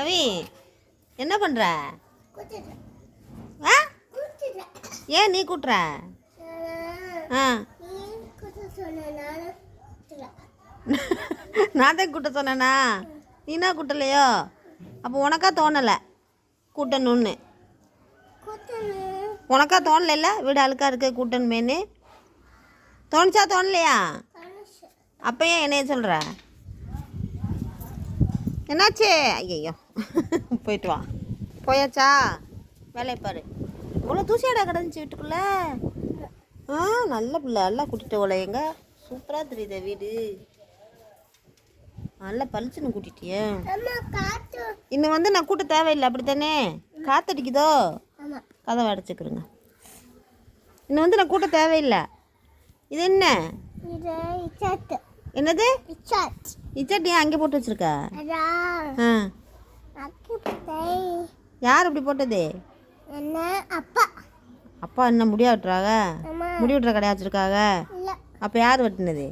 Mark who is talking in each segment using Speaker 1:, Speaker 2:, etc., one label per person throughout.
Speaker 1: கவி என்ன பண்ணுற ஆ? ஏன் நீ கூட்டுற? ஆ. நான் தான் கூட்ட சொன்னேனா? நீனா கூட்டலையோ? அப்போ உனக்கா தோணலை கூட்டணும்னு. உனக்கா தோணலைல்ல? வீடு அழுக்கா இருக்கு கூட்டணுமேனு தோணுச்சா தோணலையா? அப்போ ஏன் என்னைய சொல்கிற என்னாச்சு? ஐயோ போயிட்டு வா. போயாச்சா? வேலையை பாரு. இவ்வளோ தூசியாடா கிடந்துச்சு வீட்டுக்குள்ள? ஆ நல்ல பிள்ளை. நல்லா கூட்டிட்டு போல எங்க? சூப்பராக தெரியுது வீடு. நல்லா பளிச்சுன்னு கூட்டிட்டியே. இன்னும் வந்து நான் கூட்ட தேவையில்லை. அப்படித்தானே? காத்தடிக்குதோ? கதவை அடைச்சிக்கிறேங்க இன்னும் வந்து நான் கூட்ட தேவையில்லை. இது என்ன? என்னது? இச்சட்டி ஏன் அங்கே போட்டு வச்சிருக்க? ஆ. யார் இப்படி போட்டது?
Speaker 2: என்ன அப்பா.
Speaker 1: அப்பா என்ன முடியா விட்டுறாங்க முடி விட்டுற கடையா வச்சிருக்காங்க அப்போ யார் வெட்டினது?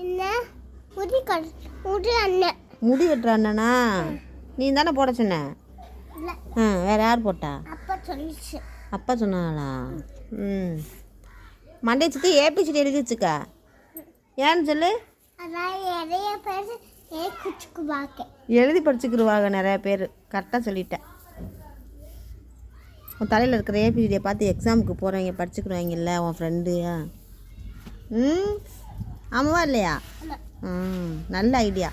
Speaker 2: என்ன? முடி முடி அண்ணன்
Speaker 1: முடி வெட்டுற அண்ணனா? நீ தானே போட சொன்ன? ஆ வேற யார் போட்டா?
Speaker 2: அப்பா சொல்லிச்சு.
Speaker 1: அப்பா சொன்னாங்களா? ம். மண்டை சுற்றி ஏபிசிடி எழுதி வச்சுக்க ஏன்னு சொல்லு?
Speaker 2: நிறைய பேர்
Speaker 1: எழுதி படிச்சுக்கிருவாங்க நிறைய பேர். கரெக்டாக சொல்லிட்டேன். உன் தலையில் இருக்கிற ஏபிசிடியை பார்த்து எக்ஸாமுக்கு போகிறவங்க படிச்சுக்கிருவாங்கல்ல உன் ஃப்ரெண்டு ம்? ஆமாவா இல்லையா. ம் நல்ல ஐடியா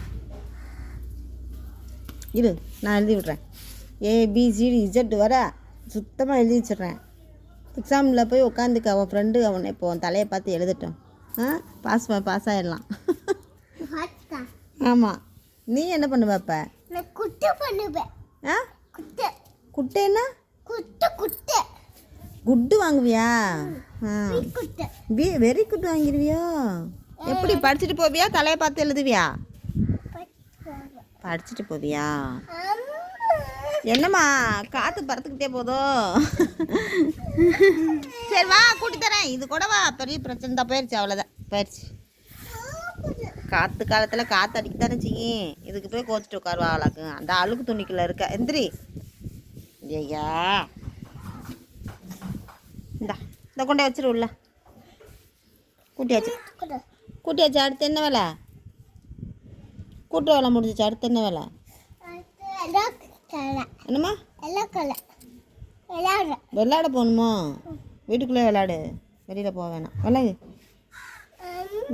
Speaker 1: இரு நான் எழுதி விட்றேன். ஏபிசிடி இஜெட் வர சுத்தமாக எழுதி வச்சிடுறேன். எக்ஸாமில் போய் உட்காந்துக்க அவன் ஃப்ரெண்டு அவனை இப்போ உன் தலையை பார்த்து எழுதட்டும். ஆ? பாஸ் பாஸ் ஆகிடலாம் ஆமாம் நீ என்ன பண்ணுவ
Speaker 2: நான் குட்டு பண்ணுவேன்.
Speaker 1: ஆ?
Speaker 2: குட்டு
Speaker 1: குட்டைன்னா
Speaker 2: குட்டு குட்டு
Speaker 1: குட்டு வாங்குவியா? வெரி குட் வாங்கிடுவியோ எப்படி படிச்சுட்டு போவியா? தலையை பார்த்து எழுதுவியா? படிச்சுட்டு போவியா? என்னம்மா காற்று பறத்துக்கிட்டே போதோ? சரி வா கூட்டி தரேன். இது கூட வா. பெரிய பிரச்சனை தான். போயிடுச்சு அவ்வளோதான் போயிடுச்சு காற்று காலத்தில் காற்று அடிக்கத்தானே செய்யும். இதுக்கு போய் கோச்சிட்டு உட்காருவாங்களாக்கு அந்த அழுக்கு துணிக்குள்ள இருக்க. எந்திரி. ஐயா இந்தா இந்த கொண்டே வச்சிரு உள்ள. கூட்டியாச்சு கூட்டியாச்சு அடுத்து என்ன வேலை? கூட்டு வேலை முடிஞ்சிச்சு அடுத்து என்ன வேலை? என்னம்மா?
Speaker 2: எல்லாம்
Speaker 1: விளையாட போகணுமோ? வீட்டுக்குள்ளே விளையாடு. வெளியில் போக வேணாம். விளையாடு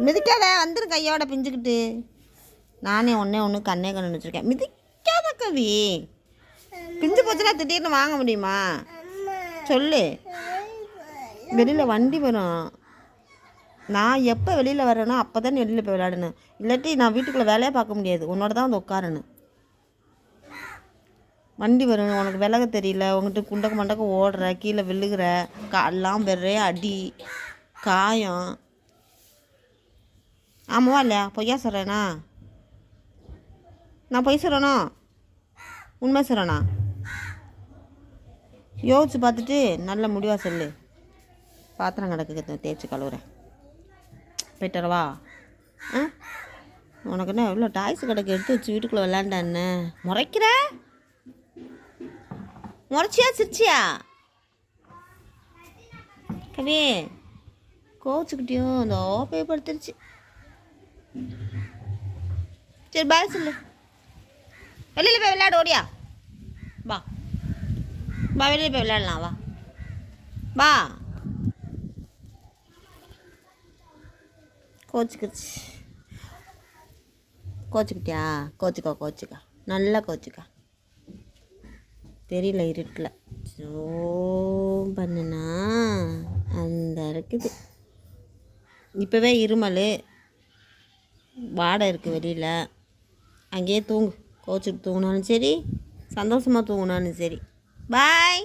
Speaker 1: மிதிக்காத வந்துரு கையோட பிஞ்சுக்கிட்டு. நானே ஒன்றே ஒன்று கண்ணே கண்ணு வச்சுருக்கேன். மிதிக்காத கவி. பிஞ்சு போச்சுன்னா திடீர்னு வாங்க முடியுமா? சொல்லு. வெளியில் வண்டி வரும். நான் எப்போ வெளியில் வரேனோ அப்போ தான் வெளியில் போய் விளையாடணும். இல்லாட்டி நான் வீட்டுக்குள்ளே வேலையே பார்க்க முடியாது. உன்னோட தான் வந்து உட்காரணும். வண்டி வரும். உனக்கு விலக தெரியல. உங்கள்கிட்ட குண்டக்க மண்டக்க ஓடுற கீழே விழுகிற கால்லாம் வெறைய அடி காயம். ஆமாவா இல்லையா? பொய்யா சொல்கிறேனா நான் பொய் சொல்லணும் உண்மை சொல்லணா யோசிச்சு பார்த்துட்டு நல்ல முடிவாக சொல்லு. பாத்திரம் கிடக்கு தேய்ச்சி கழுவுறேன். போயிட்டு வரவா ஆ? உனக்கு என்ன எவ்வளோ டாய்ஸ் கிடக்கு எடுத்து வச்சு வீட்டுக்குள்ளே விளாண்டான்னு முறைக்கிற? முறைச்சியா சிரிச்சியா? கவி கோச்சுக்கிட்டேயும் இந்த ஓப்பையை படுத்துருச்சு சரி பாய் சொல்லு. வெளியில் போய் விளையாடு ஓடியா. வா. வா வெளியில் போய் விளையாடலாம் வா. வா. கோச்சுக்கிச்சு கோச்சுக்கிட்டியா? கோச்சுக்கோ கோச்சுக்கா. நல்லா கோச்சுக்கா. தெரியல இருட்டில். ஜோம் பண்ணுனா அந்த இருக்குது. இப்போவே இருமல். வாடை இருக்குது வெளியில். அங்கேயே தூங்கு. கோச்சுட்டு தூங்கினாலும் சரி சந்தோஷமாக தூங்கினாலும் சரி. பாய்